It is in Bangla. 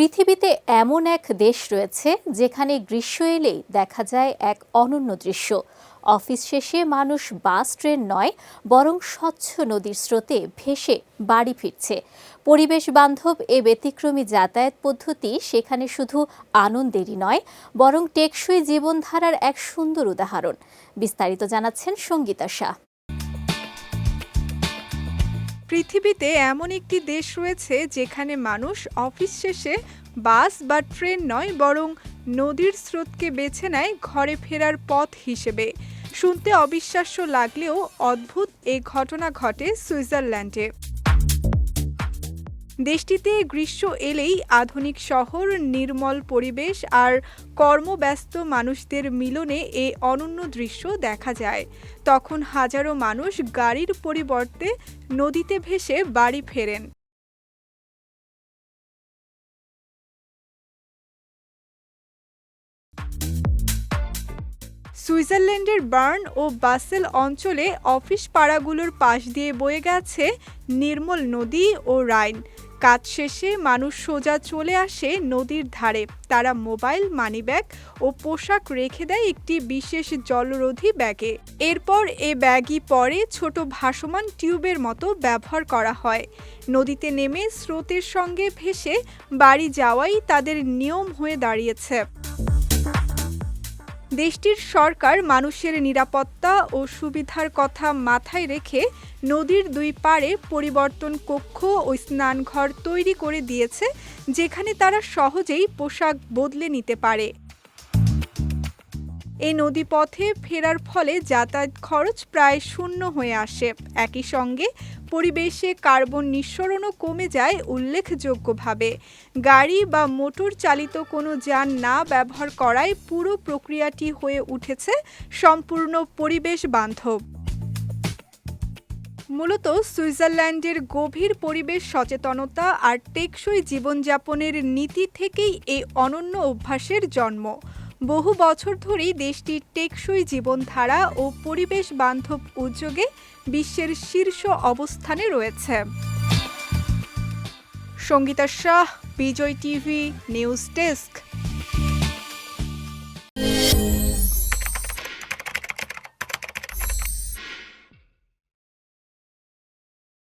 পৃথিবীতে এমন এক দেশ রয়েছে যেখানে গ্রীষ্ম এলেই দেখা যায় এক অনন্য দৃশ্য। অফিস শেষে মানুষ বাস, ট্রেন নয়, বরং স্বচ্ছ নদীর স্রোতে ভেসে বাড়ি ফিরছে। পরিবেশ বান্ধব এ ব্যতিক্রমী যাতায়াত পদ্ধতি সেখানে শুধু আনন্দেরই নয়, বরং টেকসই জীবনধারার এক সুন্দর উদাহরণ। বিস্তারিত জানাচ্ছেন সঙ্গীতা শাহ। পৃথিবীতে এমন একটি দেশ রয়েছে যেখানে মানুষ অফিস শেষে বাস বা ট্রেন নয়, বরং নদীর স্রোতকে বেছে নেয় ঘরে ফেরার পথ হিসেবে। শুনতে অবিশ্বাস্য লাগলেও অদ্ভুত এই ঘটনা ঘটে সুইজারল্যান্ডে। দেশটিতে গ্রীষ্ম এলেই আধুনিক শহর, নির্মল পরিবেশ আর কর্মব্যস্ত মানুষদের মিলনে এ অনন্য দৃশ্য দেখা যায়। তখন হাজারো মানুষ গাড়ির পরিবর্তে নদীতে ভেসে বাড়ি ফেরেন। সুইজারল্যান্ডের বার্ন ও বাসেল অঞ্চলে অফিস পাড়াগুলোর পাশ দিয়ে বয়ে গেছে নির্মল নদী ও রাইন। কাজ শেষে মানুষ সোজা চলে আসে নদীর ধারে। তারা মোবাইল, মানিব্যাগ ও পোশাক রেখে দেয় একটি বিশেষ জলরোধী ব্যাগে। এরপর এ ব্যাগই পরে ছোট ভাসমান টিউবের মতো ব্যবহার করা হয়। নদীতে নেমে স্রোতের সঙ্গে ভেসে বাড়ি যাওয়াই তাদের নিয়ম হয়ে দাঁড়িয়েছে। দেশটির সরকার মানুষের নিরাপত্তা ও সুবিধার কথা মাথায় রেখে নদীর দুই পাড়ে পরিবর্তন কক্ষ ও স্নানঘর তৈরি করে দিয়েছে, যেখানে তারা সহজেই পোশাক বদলে নিতে পারে। এই নদীপথে ফেরার ফলে যাতায়াত খরচ প্রায় শূন্য হয়ে আসে। একই সঙ্গে পরিবেশে কার্বন নিঃসরণও কমে যায় উল্লেখযোগ্যভাবে। গাড়ি বা মোটর চালিত কোনো যান না ব্যবহার করায় পুরো প্রক্রিয়াটি হয়ে উঠেছে সম্পূর্ণ পরিবেশ বান্ধব। মূলত সুইজারল্যান্ডের গভীর পরিবেশ সচেতনতা আর টেকসই জীবনযাপনের নীতি থেকেই এই অনন্য অভ্যাসের জন্ম। বহু বছর ধরেই দেশটির টেকসই জীবনধারা ও পরিবেশ বান্ধব উদ্যোগে বিশ্বের শীর্ষ অবস্থানে রয়েছে। Sangeeta Shah, Vijay TV, news desk.